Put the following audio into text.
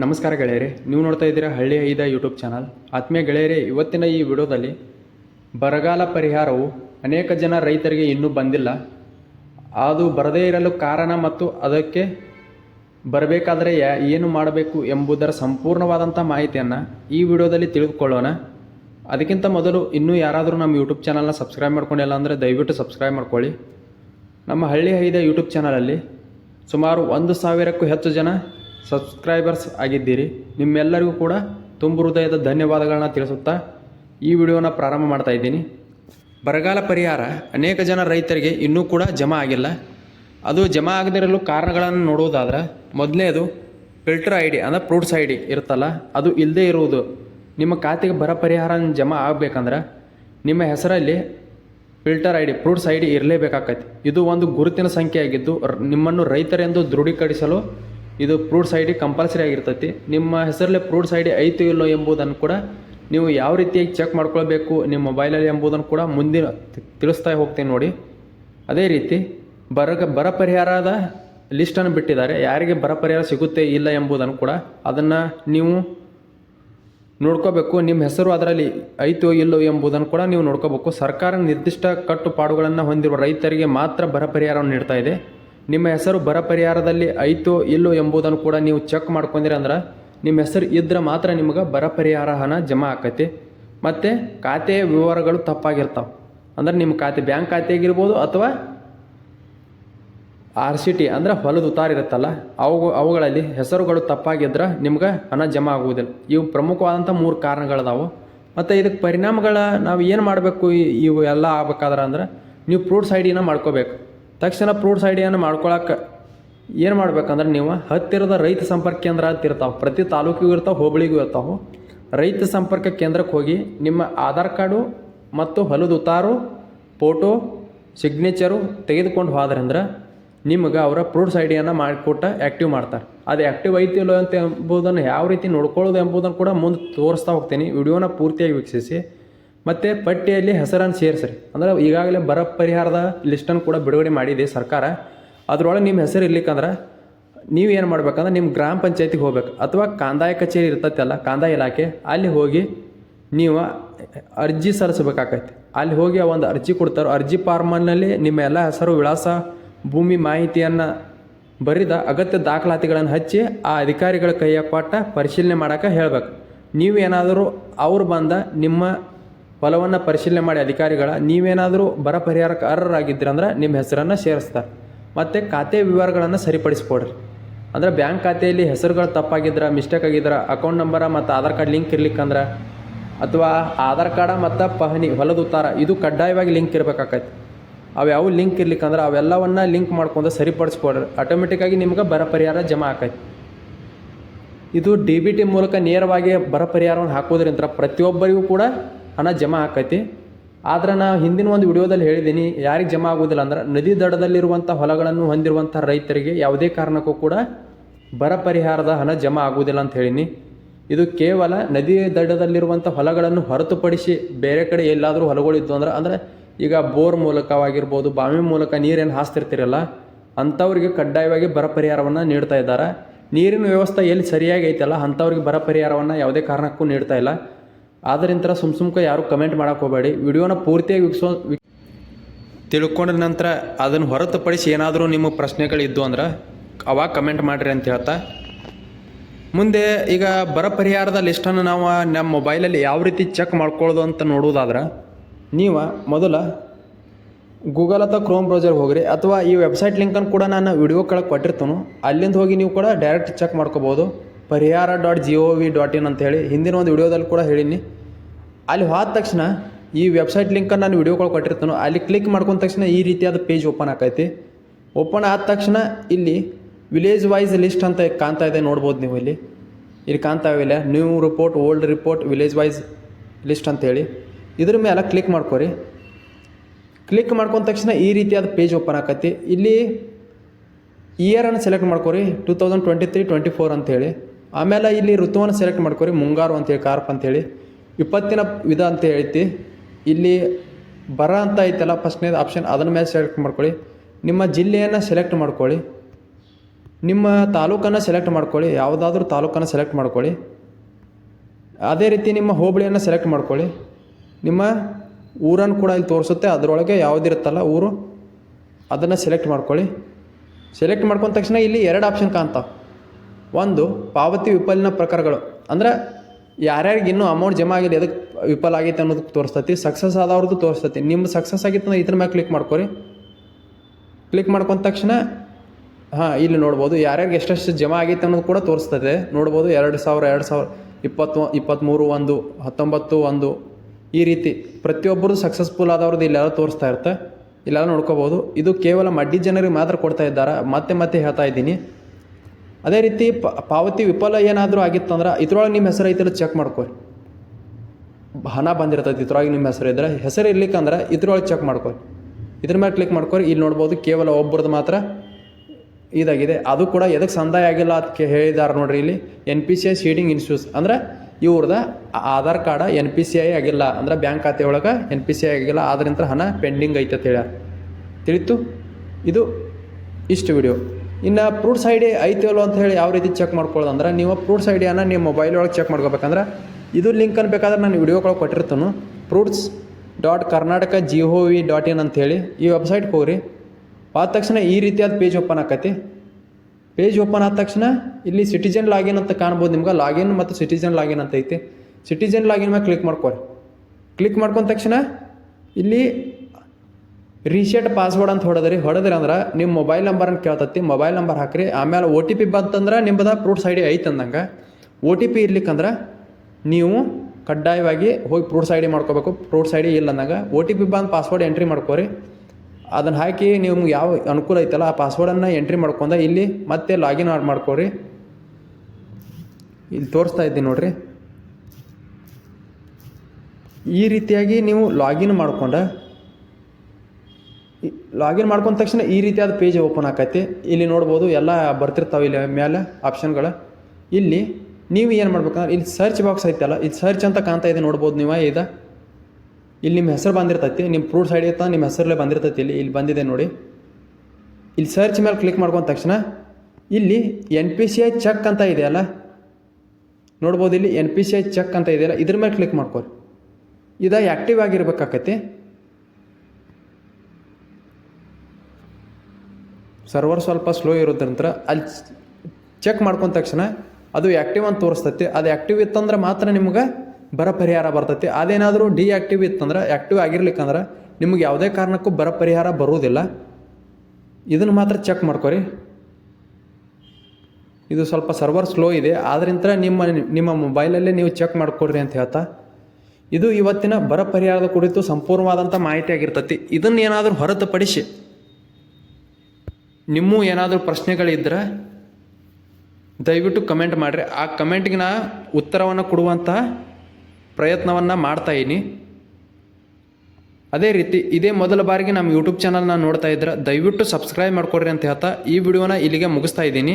ನಮಸ್ಕಾರ ಗೆಳೆಯರೆ, ನೀವು ನೋಡ್ತಾ ಇದ್ದೀರಾ ಹಳ್ಳಿ ಐದ ಯೂಟ್ಯೂಬ್ ಚಾನಲ್ ಆತ್ಮೀಯ ಗೆಳೆಯರೆ, ಇವತ್ತಿನ ಈ ವಿಡಿಯೋದಲ್ಲಿ ಬರಗಾಲ ಪರಿಹಾರವು ಅನೇಕ ಜನ ರೈತರಿಗೆ ಇನ್ನೂ ಬಂದಿಲ್ಲ. ಅದು ಬರದೇ ಇರಲು ಕಾರಣ ಮತ್ತು ಅದಕ್ಕೆ ಬರಬೇಕಾದರೆ ಏನು ಮಾಡಬೇಕು ಎಂಬುದರ ಸಂಪೂರ್ಣವಾದಂಥ ಮಾಹಿತಿಯನ್ನು ಈ ವಿಡಿಯೋದಲ್ಲಿ ತಿಳಿದುಕೊಳ್ಳೋಣ. ಅದಕ್ಕಿಂತ ಮೊದಲು ಇನ್ನೂ ಯಾರಾದರೂ ನಮ್ಮ ಯೂಟ್ಯೂಬ್ ಚಾನಲ್ನ ಸಬ್ಸ್ಕ್ರೈಬ್ ಮಾಡ್ಕೊಂಡಿಲ್ಲ ಅಂದರೆ ದಯವಿಟ್ಟು ಸಬ್ಸ್ಕ್ರೈಬ್ ಮಾಡ್ಕೊಳ್ಳಿ. ನಮ್ಮ ಹಳ್ಳಿ ಐದ ಯೂಟ್ಯೂಬ್ ಚಾನಲಲ್ಲಿ ಸುಮಾರು ಒಂದು ಸಾವಿರಕ್ಕೂ ಹೆಚ್ಚು ಜನ ಸಬ್ಸ್ಕ್ರೈಬರ್ಸ್ ಆಗಿದ್ದೀರಿ. ನಿಮ್ಮೆಲ್ಲರಿಗೂ ಕೂಡ ತುಂಬು ಹೃದಯದ ಧನ್ಯವಾದಗಳನ್ನ ತಿಳಿಸುತ್ತಾ ಈ ವಿಡಿಯೋನ ಪ್ರಾರಂಭ ಮಾಡ್ತಾ ಇದ್ದೀನಿ. ಬರಗಾಲ ಪರಿಹಾರ. ಅನೇಕ ಜನ ರೈತರಿಗೆ ಇನ್ನೂ ಕೂಡ ಜಮಾ ಆಗಿಲ್ಲ. ಅದು ಜಮಾ ಆಗದಿರಲು ಕಾರಣಗಳನ್ನು ನೋಡುವುದಾದ್ರೆ, ಮೊದಲನೇದು ಫಿಲ್ಟರ್ ಐ ಡಿ ಅಂದರೆ ಫ್ರೂಟ್ಸ್ ಐ ಡಿ ಇರುತ್ತಲ್ಲ, ಅದು ಇಲ್ಲದೇ ಇರುವುದು. ನಿಮ್ಮ ಖಾತೆಗೆ ಬರ ಪರಿಹಾರ ಜಮಾ ಆಗಬೇಕಂದ್ರೆ ನಿಮ್ಮ ಹೆಸರಲ್ಲಿ filter I D fruits I D ಇರಲೇಬೇಕಾಗತ್ತೆ ಇದು ಒಂದು ಗುರುತಿನ ಸಂಖ್ಯೆ ಆಗಿದ್ದು ನಿಮ್ಮನ್ನು ರೈತರೆಂದು ದೃಢೀಕರಿಸಲು ಇದು ಪ್ರೂಫ್ ಐ ಡಿ ಕಂಪಲ್ಸರಿ ಆಗಿರ್ತೈತಿ. ನಿಮ್ಮ ಹೆಸರಲ್ಲೇ ಪ್ರೂಫ್ ಐ ಡಿ ಐತೋ ಇಲ್ಲೋ ಎಂಬುದನ್ನು ಕೂಡ ನೀವು ಯಾವ ರೀತಿಯಾಗಿ ಚೆಕ್ ಮಾಡ್ಕೊಳ್ಬೇಕು ನಿಮ್ಮ ಮೊಬೈಲಲ್ಲಿ ಎಂಬುದನ್ನು ಕೂಡ ಮುಂದಿನ ತಿಳಿಸ್ತಾ ಹೋಗ್ತೀನಿ ನೋಡಿ. ಅದೇ ರೀತಿ ಬರ ಬರ ಪರಿಹಾರದ ಲಿಸ್ಟನ್ನು ಬಿಟ್ಟಿದ್ದಾರೆ. ಯಾರಿಗೆ ಬರ ಪರಿಹಾರ ಸಿಗುತ್ತೆ ಇಲ್ಲ ಎಂಬುದನ್ನು ಕೂಡ ಅದನ್ನು ನೀವು ನೋಡ್ಕೋಬೇಕು. ನಿಮ್ಮ ಹೆಸರು ಅದರಲ್ಲಿ ಐತೋ ಇಲ್ಲೋ ಎಂಬುದನ್ನು ಕೂಡ ನೀವು ನೋಡ್ಕೋಬೇಕು. ಸರ್ಕಾರ ನಿರ್ದಿಷ್ಟ ಕಟ್ಟುಪಾಡುಗಳನ್ನು ಹೊಂದಿರುವ ರೈತರಿಗೆ ಮಾತ್ರ ಬರ ಪರಿಹಾರವನ್ನು ನೀಡ್ತಾ ಇದೆ. ನಿಮ್ಮ ಹೆಸರು ಬರ ಪರಿಹಾರದಲ್ಲಿ ಐತೋ ಇಲ್ಲೋ ಎಂಬುದನ್ನು ಕೂಡ ನೀವು ಚೆಕ್ ಮಾಡ್ಕೊಂಡಿರಿ ಅಂದ್ರೆ ನಿಮ್ಮ ಹೆಸರು ಇದ್ರೆ ಮಾತ್ರ ನಿಮ್ಗೆ ಬರ ಪರಿಹಾರ ಹಣ ಜಮಾ ಆಕತಿ. ಮತ್ತು ಖಾತೆಯ ವಿವರಗಳು ತಪ್ಪಾಗಿರ್ತಾವೆ. ಅಂದ್ರೆ ನಿಮ್ಮ ಖಾತೆ ಬ್ಯಾಂಕ್ ಖಾತೆಯಾಗಿರ್ಬೋದು ಅಥವಾ ಆರ್ ಸಿ ಟಿ ಅಂದ್ರೆ ಹೊಲದ ಉತ್ತಾರ ಇರುತ್ತಲ್ಲ, ಅವು ಅವುಗಳಲ್ಲಿ ಹೆಸರುಗಳು ತಪ್ಪಾಗಿದ್ರೆ ನಿಮ್ಗೆ ಹಣ ಜಮಾ ಆಗುವುದಿಲ್ಲ. ಇವು ಪ್ರಮುಖವಾದಂಥ ಮೂರು ಕಾರಣಗಳದಾವು. ಮತ್ತು ಇದಕ್ಕೆ ಪರಿಣಾಮಗಳ ನಾವು ಏನು ಮಾಡಬೇಕು ಇವು ಎಲ್ಲ ಆಗ್ಬೇಕಾದ್ರೆ ಅಂದ್ರೆ ನೀವು ಪ್ರೂಟ್ಸ್ ಐ ಡಿನ ಮಾಡ್ಕೋಬೇಕು. ತಕ್ಷಣ ಫ್ರೂಟ್ಸ್ ಐಡಿಯನ್ನು ಡಿಯನ್ನು ಮಾಡ್ಕೊಳಕ್ಕೆ ಏನು ಮಾಡ್ಬೇಕಂದ್ರೆ ನೀವು ಹತ್ತಿರದ ರೈತ ಸಂಪರ್ಕ ಕೇಂದ್ರ ಅಂತ ಇರ್ತಾವೆ. ಪ್ರತಿ ತಾಲೂಕಿಗೂ ಇರ್ತಾವೆ, ಹೋಬಳಿಗೂ ಇರ್ತಾವೆ. ರೈತ ಸಂಪರ್ಕ ಕೇಂದ್ರಕ್ಕೆ ಹೋಗಿ ನಿಮ್ಮ ಆಧಾರ್ ಕಾರ್ಡು ಮತ್ತು ಹೊಲದ ಉತ್ತಾರು, ಫೋಟೋ, ಸಿಗ್ನೇಚರು ತೆಗೆದುಕೊಂಡು ಹೋದ್ರಂದ್ರೆ ನಿಮ್ಗೆ ಅವರ ಪ್ರೂಟ್ಸ್ ಐಡಿಯನ್ನು ಮಾಡಿಕೊಟ್ಟು ಆ್ಯಕ್ಟಿವ್ ಮಾಡ್ತಾರೆ. ಅದು ಆ್ಯಕ್ಟಿವ್ ಐತಿಲ್ಲೋ ಅಂತ ಎಂಬುದನ್ನು ಯಾವ ರೀತಿ ನೋಡ್ಕೊಳ್ಳೋದು ಎಂಬುದನ್ನು ಕೂಡ ಮುಂದೆ ತೋರಿಸ್ತಾ ಹೋಗ್ತೀನಿ. ವಿಡಿಯೋನ ಪೂರ್ತಿಯಾಗಿ ವೀಕ್ಷಿಸಿ. ಮತ್ತು ಪಟ್ಟಿಯಲ್ಲಿ ಹೆಸರನ್ನು ಸೇರಿಸ್ರಿ. ಅಂದ್ರೆ ಈಗಾಗಲೇ ಬರ ಪರಿಹಾರದ ಲಿಸ್ಟನ್ನು ಕೂಡ ಬಿಡುಗಡೆ ಮಾಡಿದೆ ಸರ್ಕಾರ. ಅದರೊಳಗೆ ನಿಮ್ಮ ಹೆಸರು ಇರ್ಲಿಕ್ಕಂದ್ರೆ ನೀವು ಏನು ಮಾಡ್ಬೇಕಂದ್ರೆ ನಿಮ್ಮ ಗ್ರಾಮ ಪಂಚಾಯತಿಗೆ ಹೋಗ್ಬೇಕು. ಅಥವಾ ಕಂದಾಯ ಕಚೇರಿ ಇರ್ತೈತಲ್ಲ ಕಂದಾಯ ಇಲಾಖೆ, ಅಲ್ಲಿ ಹೋಗಿ ನೀವು ಅರ್ಜಿ ಸಲ್ಲಿಸ್ಬೇಕಾಕೈತಿ ಅಲ್ಲಿ ಹೋಗಿ ಒಂದು ಅರ್ಜಿ ಕೊಡ್ತಾರೆ, ಅರ್ಜಿ ಫಾರ್ಮಲ್ಲಿ ನಿಮ್ಮ ಎಲ್ಲ ಹೆಸರು, ವಿಳಾಸ, ಭೂಮಿ ಮಾಹಿತಿಯನ್ನು ಬರಿದ ಅಗತ್ಯ ದಾಖಲಾತಿಗಳನ್ನು ಹಚ್ಚಿ ಆ ಅಧಿಕಾರಿಗಳ ಕೈಯ ಕೊಟ್ಟ ಪರಿಶೀಲನೆ ಮಾಡೋಕೆ ಹೇಳ್ಬೇಕು. ನೀವು ಏನಾದರೂ ಅವ್ರು ಬಂದ ನಿಮ್ಮ ಹೊಲವನ್ನು ಪರಿಶೀಲನೆ ಮಾಡಿ ಅಧಿಕಾರಿಗಳ, ನೀವೇನಾದರೂ ಬರ ಪರಿಹಾರಕ್ಕೆ ಅರ್ಹರಾಗಿದ್ದೀರಂದ್ರೆ ನಿಮ್ಮ ಹೆಸರನ್ನು ಸೇರಿಸ್ತಾರೆ. ಮತ್ತು ಖಾತೆ ವಿವರಗಳನ್ನು ಸರಿಪಡಿಸ್ಕೊಡ್ರಿ. ಅಂದರೆ ಬ್ಯಾಂಕ್ ಖಾತೆಯಲ್ಲಿ ಹೆಸರುಗಳು ತಪ್ಪಾಗಿದ್ರೆ ಮಿಸ್ಟೇಕ್ ಆಗಿದ್ರೆ ಅಕೌಂಟ್ ನಂಬರ ಮತ್ತು ಆಧಾರ್ ಕಾರ್ಡ್ ಲಿಂಕ್ ಇರ್ಲಿಕ್ಕಂದ್ರೆ ಅಥವಾ ಆಧಾರ್ ಕಾರ್ಡ ಮತ್ತು ಪಹಣಿ, ಹೊಲದ ಉತ್ತಾರ, ಇದು ಕಡ್ಡಾಯವಾಗಿ ಲಿಂಕ್ ಇರಬೇಕಾಕೈತಿ. ಅವು ಯಾವ ಲಿಂಕ್ ಇರ್ಲಿಕ್ಕಂದ್ರೆ ಅವೆಲ್ಲವನ್ನ ಲಿಂಕ್ ಮಾಡ್ಕೊಂಡು ಸರಿಪಡಿಸ್ಕೊಡ್ರಿ. ಆಟೋಮೆಟಿಕ್ಕಾಗಿ ನಿಮ್ಗೆ ಬರ ಪರಿಹಾರ ಜಮಾ ಆಕೈತಿ. ಇದು ಡಿ ಬಿ ಟಿ ಮೂಲಕ ನೇರವಾಗಿ ಬರ ಪರಿಹಾರವನ್ನು ಹಾಕೋದ್ರಿಂದ ಪ್ರತಿಯೊಬ್ಬರಿಗೂ ಕೂಡ ಹಣ ಜಮಾ ಆಕೈತಿ. ಆದ್ರೆ ನಾ ಹಿಂದಿನ ಒಂದು ವಿಡಿಯೋದಲ್ಲಿ ಹೇಳಿದ್ದೀನಿ ಯಾರಿಗೆ ಜಮಾ ಆಗೋದಿಲ್ಲ ಅಂದ್ರೆ ನದಿ ದಡದಲ್ಲಿರುವಂಥ ಹೊಲಗಳನ್ನು ಹೊಂದಿರುವಂಥ ರೈತರಿಗೆ ಯಾವುದೇ ಕಾರಣಕ್ಕೂ ಕೂಡ ಬರ ಪರಿಹಾರದ ಹಣ ಜಮಾ ಆಗುವುದಿಲ್ಲ ಅಂತ ಹೇಳೀನಿ. ಇದು ಕೇವಲ ನದಿ ದಡದಲ್ಲಿರುವಂಥ ಹೊಲಗಳನ್ನು ಹೊರತುಪಡಿಸಿ ಬೇರೆ ಕಡೆ ಎಲ್ಲಾದರೂ ಹೊಲಗಳಿದ್ದು ಅಂದ್ರೆ, ಅಂದರೆ ಈಗ ಬೋರ್ ಮೂಲಕವಾಗಿರ್ಬೋದು, ಬಾವಿ ಮೂಲಕ ನೀರೇನು ಹಾಸ್ತಿರ್ತಿರಲ್ಲ, ಅಂಥವ್ರಿಗೆ ಕಡ್ಡಾಯವಾಗಿ ಬರ ಪರಿಹಾರವನ್ನು ನೀಡ್ತಾ ಇದ್ದಾರೆ. ನೀರಿನ ವ್ಯವಸ್ಥೆ ಎಲ್ಲಿ ಸರಿಯಾಗಿ ಐತಲ್ಲ ಅಂಥವ್ರಿಗೆ ಬರ ಪರಿಹಾರವನ್ನು ಯಾವುದೇ ಕಾರಣಕ್ಕೂ ನೀಡ್ತಾ ಇಲ್ಲ. ಆದ್ದರಿಂದ ಸುಮ್ ಸುಮ್ಕ ಯಾರು ಕಮೆಂಟ್ ಮಾಡಕ್ಕೆ ಹೋಗಬೇಡಿ. ವಿಡಿಯೋನ ಪೂರ್ತಿಯಾಗಿ ವೀಕ್ಷೋ ತಿಳ್ಕೊಂಡ ನಂತರ ಅದನ್ನು ಹೊರತುಪಡಿಸಿ ಏನಾದರೂ ನಿಮ್ಮ ಪ್ರಶ್ನೆಗಳಿದ್ದು ಅಂದ್ರೆ ಅವಾಗ ಕಮೆಂಟ್ ಮಾಡಿರಿ ಅಂತ ಹೇಳ್ತಾ. ಮುಂದೆ ಈಗ ಬರ ಪರಿಹಾರದ ಲಿಸ್ಟನ್ನು ನಾವು ನಮ್ಮ ಮೊಬೈಲಲ್ಲಿ ಯಾವ ರೀತಿ ಚೆಕ್ ಮಾಡ್ಕೊಳ್ಳೋದು ಅಂತ ನೋಡೋದಾದ್ರೆ ನೀವು ಮೊದಲ ಗೂಗಲ್ ಅಥವಾ ಕ್ರೋಮ್ ಬ್ರೌಸರ್ಗೆ ಹೋಗ್ರಿ, ಅಥವಾ ಈ ವೆಬ್ಸೈಟ್ ಲಿಂಕನ್ನು ಕೂಡ ನಾನು ವಿಡಿಯೋ ಕೆಳಗೆ ಕೊಟ್ಟಿರ್ತಾನು. ಅಲ್ಲಿಂದ ಹೋಗಿ ನೀವು ಕೂಡ ಡೈರೆಕ್ಟ್ ಚೆಕ್ ಮಾಡ್ಕೋಬೋದು. Parihara dot G O V dot in ಅಂತ ಹೇಳಿ ಹಿಂದಿನ ಒಂದು ವಿಡಿಯೋದಲ್ಲಿ ಕೂಡ ಹೇಳೀನಿ. ಅಲ್ಲಿ ಹೋದ ತಕ್ಷಣ ಈ ವೆಬ್ಸೈಟ್ ಲಿಂಕನ್ನು ನಾನು ವಿಡಿಯೋಗಳು ಕೊಟ್ಟಿರ್ತಾನೋ. ಅಲ್ಲಿ ಕ್ಲಿಕ್ ಮಾಡ್ಕೊಂಡ ತಕ್ಷಣ ಈ ರೀತಿಯಾದ ಪೇಜ್ ಓಪನ್ ಆಕೈತಿ. ಓಪನ್ ಆದ ತಕ್ಷಣ ಇಲ್ಲಿ ವಿಲೇಜ್ ವೈಸ್ ಲಿಸ್ಟ್ ಅಂತ ಕಾಣ್ತಾ ಇದೆ. ನೋಡ್ಬೋದು ನೀವು ಇಲ್ಲಿ. ಇಲ್ಲಿ ಕಾಣ್ತಾ ಇಲ್ಲ. New report old report village wise list ಅಂತೇಳಿ ಇದ್ರ ಮೇಲೆ ಕ್ಲಿಕ್ ಮಾಡ್ಕೊರಿ. ಕ್ಲಿಕ್ ಮಾಡ್ಕೊಂಡ ತಕ್ಷಣ ಈ ರೀತಿಯಾದ ಪೇಜ್ ಓಪನ್ ಆಕೈತಿ. ಇಲ್ಲಿ ಇಯರನ್ನು ಸೆಲೆಕ್ಟ್ ಮಾಡ್ಕೊರಿ. Two thousand twenty three twenty four ಅಂತೇಳಿ ಆಮೇಲೆ ಇಲ್ಲಿ ಋತುವನ್ನು ಸೆಲೆಕ್ಟ್ ಮಾಡ್ಕೊರಿ, ಮುಂಗಾರು ಅಂತೇಳಿ, ಕಾರ್ಪ್ ಅಂತೇಳಿ. ವಿಪತ್ತಿನ ವಿಧ ಅಂತ ಹೇಳ್ತಿ. ಇಲ್ಲಿ ಬರ ಅಂತ ಐತಲ್ಲ ಫಸ್ಟ್ನೇದು ಆಪ್ಷನ್ ಅದನ್ನ ಮೇಲೆ ಸೆಲೆಕ್ಟ್ ಮಾಡ್ಕೊಳ್ಳಿ ನಿಮ್ಮ ಜಿಲ್ಲೆಯನ್ನು ಸೆಲೆಕ್ಟ್ ಮಾಡ್ಕೊಳ್ಳಿ ನಿಮ್ಮ ತಾಲೂಕನ್ನು ಸೆಲೆಕ್ಟ್ ಮಾಡ್ಕೊಳ್ಳಿ ಯಾವುದಾದ್ರೂ ತಾಲೂಕನ್ನು ಸೆಲೆಕ್ಟ್ ಮಾಡ್ಕೊಳ್ಳಿ ಅದೇ ರೀತಿ ನಿಮ್ಮ ಹೋಬಳಿಯನ್ನು ಸೆಲೆಕ್ಟ್ ಮಾಡ್ಕೊಳ್ಳಿ ನಿಮ್ಮ ಊರನ್ನು ಕೂಡ ಇಲ್ಲಿ ತೋರಿಸುತ್ತೆ, ಅದರೊಳಗೆ ಯಾವುದಿರುತ್ತಲ್ಲ ಊರು, ಅದನ್ನು ಸೆಲೆಕ್ಟ್ ಮಾಡ್ಕೊಳ್ಳಿ ಸೆಲೆಕ್ಟ್ ಮಾಡ್ಕೊಂಡ ತಕ್ಷಣ ಇಲ್ಲಿ ಎರಡು ಆಪ್ಷನ್ ಕಾಣ್ತಾವೆ. ಒಂದು ಪಾವತಿ ವಿಫಲಿನ ಪ್ರಕಾರಗಳು. ಅಂದ್ರೆ ಯಾರ್ಯಾರಿಗೆ ಇನ್ನೂ ಅಮೌಂಟ್ ಜಮಾ ಆಗಿದೆ ಅದಕ್ಕೆ ವಿಫಲ ಆಗೈತೆ ಅನ್ನೋದು ತೋರಿಸ್ತತಿ ಸಕ್ಸಸ್ ಆದವ್ರದ್ದು ತೋರಿಸ್ತತಿ. ನಿಮ್ಮ ಸಕ್ಸಸ್ ಆಗಿತ್ತು ಅಂದ್ರೆ ಇದ್ರ ಮ್ಯಾಲೆ ಕ್ಲಿಕ್ ಮಾಡ್ಕೊರಿ. ಕ್ಲಿಕ್ ಮಾಡ್ಕೊಂಡ ತಕ್ಷಣ, ಹಾಂ, ಇಲ್ಲಿ ನೋಡ್ಬೋದು ಯಾರ್ಯಾರಿಗೆ ಎಷ್ಟೆಷ್ಟು ಜಮಾ ಆಗೈತೆ ಅನ್ನೋದು ಕೂಡ ತೋರಿಸ್ತದೆ. ನೋಡ್ಬೋದು ಎರಡು ಸಾವಿರ ಎರಡು ಸಾವಿರ, ಇಪ್ಪತ್ತು ಇಪ್ಪತ್ತ್ಮೂರು ಒಂದು, ಹತ್ತೊಂಬತ್ತು, ಒಂದು. ಈ ರೀತಿ ಪ್ರತಿಯೊಬ್ಬರು ಸಕ್ಸಸ್ಫುಲ್ ಆದವ್ರದ್ದು ಇಲ್ಲೆಲ್ಲ ತೋರಿಸ್ತಾ ಇರುತ್ತೆ. ಇಲ್ಲೆಲ್ಲ ನೋಡ್ಕೋಬೋದು. ಇದು ಕೇವಲ ಮಡ್ಡಿ ಜನರಿಗೆ ಮಾತ್ರ ಕೊಡ್ತಾ ಇದ್ದಾರೆ? ಮತ್ತೆ ಮತ್ತೆ ಹೇಳ್ತಾ ಇದ್ದೀನಿ. ಅದೇ ರೀತಿ ಪಾವತಿ ವಿಫಲ ಏನಾದರೂ ಆಗಿತ್ತಂದ್ರೆ ಇದ್ರೊಳಗೆ ನಿಮ್ಮ ಹೆಸರು ಐತಿಲ್ಲ ಚೆಕ್ ಮಾಡ್ಕೊರಿ. ಹಣ ಬಂದಿರ್ತೈತಿ, ಇದ್ರೊಳಗೆ ನಿಮ್ಮ ಹೆಸರು ಇದ್ರೆ ಹೆಸರು ಇರ್ಲಿಕ್ಕಂದ್ರೆ ಇದ್ರೊಳಗೆ ಚೆಕ್ ಮಾಡ್ಕೊರಿ. ಇದ್ರ ಮೇಲೆ ಕ್ಲಿಕ್ ಮಾಡ್ಕೊರಿ, ಇಲ್ಲಿ ನೋಡ್ಬೋದು ಕೇವಲ ಒಬ್ಬರದ್ದು ಮಾತ್ರ ಇದಾಗಿದೆ. ಅದು ಕೂಡ ಎದಕ್ಕೆ ಸಂದಾಯ ಆಗಿಲ್ಲ ಅದಕ್ಕೆ ಹೇಳಿದ್ದಾರೆ ನೋಡ್ರಿ ಇಲ್ಲಿ N P C I seeding issues ಅಂದ್ರೆ ಇವ್ರದ Aadhaar card N P C I ಆಗಿಲ್ಲ, ಅಂದ್ರೆ ಬ್ಯಾಂಕ್ ಖಾತೆ ಒಳಗೆ ಎನ್ ಪಿ ಸಿ ಐ ಆಗಿಲ್ಲ ಆದ್ರಿಂದ ಹಣ ಪೆಂಡಿಂಗ್ ಐತೆ ಅಂತ ಹೇಳ್ಯಾರ. ತಿಳಿತು? ಇದು ಇಷ್ಟು ವಿಡಿಯೋ ಇನ್ನು ಫ್ರೂಟ್ಸ್ ಐ ಡಿ ಅಂತ ಹೇಳಿ ಯಾವ ರೀತಿ ಚೆಕ್ ಮಾಡ್ಕೊಳ್ಳೋದು ಅಂದ್ರೆ ನೀವು ಫ್ರೂಟ್ಸ್ ಐ ಡಿಯನ್ನು ನಿಮ್ಮ ಮೊಬೈಲ್ ಒಳಗೆ ಚೆಕ್ ಮಾಡ್ಕೋಬೇಕಂದ್ರೆ ಇದು ಲಿಂಕ್ ಬೇಕಾದ್ರೆ ನಾನು ವಿಡಿಯೋಗಳು ಕೊಟ್ಟಿರ್ತಾನು. Fruits dot Karnataka G O V dot in ಅಂತೇಳಿ ಈ ವೆಬ್ಸೈಟ್ಗೆ ಹೋಗ್ರಿ. ಆದ ತಕ್ಷಣ ಈ ರೀತಿಯಾದ ಪೇಜ್ ಓಪನ್ ಆಕತಿ. ಪೇಜ್ ಓಪನ್ ಆದ ತಕ್ಷಣ ಇಲ್ಲಿ ಸಿಟಿಜನ್ ಲಾಗಿನ್ ಅಂತ ಕಾಣ್ಬೋದು ನಿಮ್ಗೆ. ಲಾಗಿನ್ ಮತ್ತು ಸಿಟಿಜನ್ ಲಾಗಿನ್ ಅಂತ ಐತಿ. ಸಿಟಿಜನ್ ಲಾಗಿನ್ ಮೇಲೆ ಕ್ಲಿಕ್ ಮಾಡ್ಕೊರಿ. ಕ್ಲಿಕ್ ಮಾಡ್ಕೊಂಡ ತಕ್ಷಣ ಇಲ್ಲಿ ರೀಸೆಟ್ ಪಾಸ್ವರ್ಡ್ ಅಂತ ಹೊಡೆದ್ರಿ ಹೊಡೆದ್ರಿ ಅಂದ್ರೆ ನಿಮ್ಮ ಮೊಬೈಲ್ ನಂಬರನ್ನು ಕೇಳ್ತತಿ ಮೊಬೈಲ್ ನಂಬರ್ ಹಾಕ್ರಿ ಆಮೇಲೆ ಒ ಟಿ ಪಿ ಬಂತಂದ್ರೆ ನಿಮ್ಮದ ಪ್ರೂಟ್ಸ್ ಐ ಡಿ ಐತೆ ಅಂದಂಗೆ ಓ ಟಿ ಪಿ ಇರ್ಲಿಕ್ಕಂದ್ರೆ ನೀವು ಕಡ್ಡಾಯವಾಗಿ ಹೋಗಿ ಪ್ರೂಟ್ಸ್ ಐ ಡಿ ಮಾಡ್ಕೋಬೇಕು ಪ್ರೂಟ್ಸ್ ಐ ಡಿ ಇಲ್ಲ ಅಂದಾಗ ಒ ಟಿ ಪಿ ಬಂದು ಪಾಸ್ವರ್ಡ್ ಎಂಟ್ರಿ ಮಾಡ್ಕೋರಿ. ಅದನ್ನು ಹಾಕಿ ನಿಮ್ಗೆ ಯಾವ ಅನುಕೂಲ ಐತಲ್ಲ, ಆ ಪಾಸ್ವರ್ಡನ್ನು ಎಂಟ್ರಿ ಮಾಡ್ಕೊಂಡ ಇಲ್ಲಿ ಮತ್ತೆ ಲಾಗಿನ್ ಮಾಡ್ಕೋರಿ. ಇಲ್ಲಿ ತೋರಿಸ್ತಾ ಇದ್ದೀನಿ ನೋಡ್ರಿ. ಈ ರೀತಿಯಾಗಿ ನೀವು ಲಾಗಿನ್ ಮಾಡ್ಕೊಂಡ ಲಾಗಿನ್ ಮಾಡ್ಕೊಂಡ ತಕ್ಷಣ ಈ ರೀತಿಯಾದ ಪೇಜ್ ಓಪನ್ ಆಕೈತಿ. ಇಲ್ಲಿ ನೋಡ್ಬೋದು ಎಲ್ಲ ಬರ್ತಿರ್ತಾವೆ ಇಲ್ಲಿ ಮೇಲೆ ಆಪ್ಷನ್ಗಳು ಇಲ್ಲಿ ನೀವು ಏನು ಮಾಡ್ಬೇಕಂದ್ರೆ, ಇಲ್ಲಿ ಸರ್ಚ್ ಬಾಕ್ಸ್ ಐತಲ್ಲ, ಇಲ್ಲಿ ಸರ್ಚ್ ಅಂತ ಕಾಣ್ತಾ ಇದೆ ನೋಡ್ಬೋದು ನೀವು ಇದು ಇಲ್ಲಿ ನಿಮ್ಮ ಹೆಸರು ಬಂದಿರ್ತೈತಿ, ನಿಮ್ಮ ಪ್ರೂಫ್ ಸೈಡ್ ಇತ್ತ ನಿಮ್ಮ ಹೆಸರಲ್ಲೇ ಬಂದಿರ್ತೈತಿ ಇಲ್ಲಿ ಇಲ್ಲಿ ಬಂದಿದೆ ನೋಡಿ. ಇಲ್ಲಿ ಸರ್ಚ್ ಮೇಲೆ ಕ್ಲಿಕ್ ಮಾಡ್ಕೊಂಡ ತಕ್ಷಣ ಇಲ್ಲಿ N P C I check ಅಂತ ಇದೆಯಲ್ಲ ನೋಡ್ಬೋದು ಇಲ್ಲಿ N P C I check ಅಂತ ಇದೆಯಲ್ಲ ಇದ್ರ ಮೇಲೆ ಕ್ಲಿಕ್ ಮಾಡ್ಕೊರಿ. ಇದು ಆ್ಯಕ್ಟಿವ್ ಆಗಿರ್ಬೇಕಾಕತಿ. ಸರ್ವರ್ ಸ್ವಲ್ಪ ಸ್ಲೋ ಇರೋದ್ರಂತ್ರ ಅಲ್ಲಿ ಚೆಕ್ ಮಾಡ್ಕೊಂಡ ತಕ್ಷಣ ಅದು ಆ್ಯಕ್ಟಿವ್ ಅಂತ ತೋರಿಸ್ತೈತಿ. ಅದು ಆ್ಯಕ್ಟಿವ್ ಇತ್ತಂದ್ರೆ ಮಾತ್ರ ನಿಮ್ಗೆ ಬರ ಪರಿಹಾರ ಬರ್ತೈತಿ. ಅದೇನಾದರೂ ಡಿಆಕ್ಟಿವ್ ಇತ್ತಂದ್ರೆ ಆ್ಯಕ್ಟಿವ್ ಆಗಿರ್ಲಿಕ್ಕಂದ್ರೆ ನಿಮ್ಗೆ ಯಾವುದೇ ಕಾರಣಕ್ಕೂ ಬರ ಪರಿಹಾರ ಬರುವುದಿಲ್ಲ. ಇದನ್ನು ಮಾತ್ರ ಚೆಕ್ ಮಾಡ್ಕೊರಿ. ಇದು ಸ್ವಲ್ಪ ಸರ್ವರ್ ಸ್ಲೋ ಇದೆ. ಆದ್ರಿಂದ ನಿಮ್ಮ ನಿಮ್ಮ ಮೊಬೈಲಲ್ಲೇ ನೀವು ಚೆಕ್ ಮಾಡ್ಕೊಡ್ರಿ ಅಂತ ಹೇಳ್ತಾ. ಇದು ಇವತ್ತಿನ ಬರ ಪರಿಹಾರದ ಕುರಿತು ಸಂಪೂರ್ಣವಾದಂಥ ಮಾಹಿತಿ ಆಗಿರ್ತೈತಿ. ಇದನ್ನು ಏನಾದರೂ ಹೊರತುಪಡಿಸಿ ನಿಮ್ಮೂ ಏನಾದರೂ ಪ್ರಶ್ನೆಗಳಿದ್ದರೆ ದಯವಿಟ್ಟು ಕಮೆಂಟ್ ಮಾಡಿರಿ. ಆ ಕಮೆಂಟ್ಗೆ ನಾ ಉತ್ತರವನ್ನು ಕೊಡುವಂಥ ಪ್ರಯತ್ನವನ್ನು ಮಾಡ್ತಾ ಇದ್ದೀನಿ. ಅದೇ ರೀತಿ ಇದೇ ಮೊದಲ ಬಾರಿಗೆ ನಮ್ಮ ಯೂಟ್ಯೂಬ್ ಚಾನಲ್ನ ನೋಡ್ತಾ ಇದ್ರೆ ದಯವಿಟ್ಟು ಸಬ್ಸ್ಕ್ರೈಬ್ ಮಾಡ್ಕೊಡ್ರಿ ಅಂತ ಹೇಳ್ತಾ ಈ ವಿಡಿಯೋನ ಇಲ್ಲಿಗೆ ಮುಗಿಸ್ತಾ ಇದ್ದೀನಿ.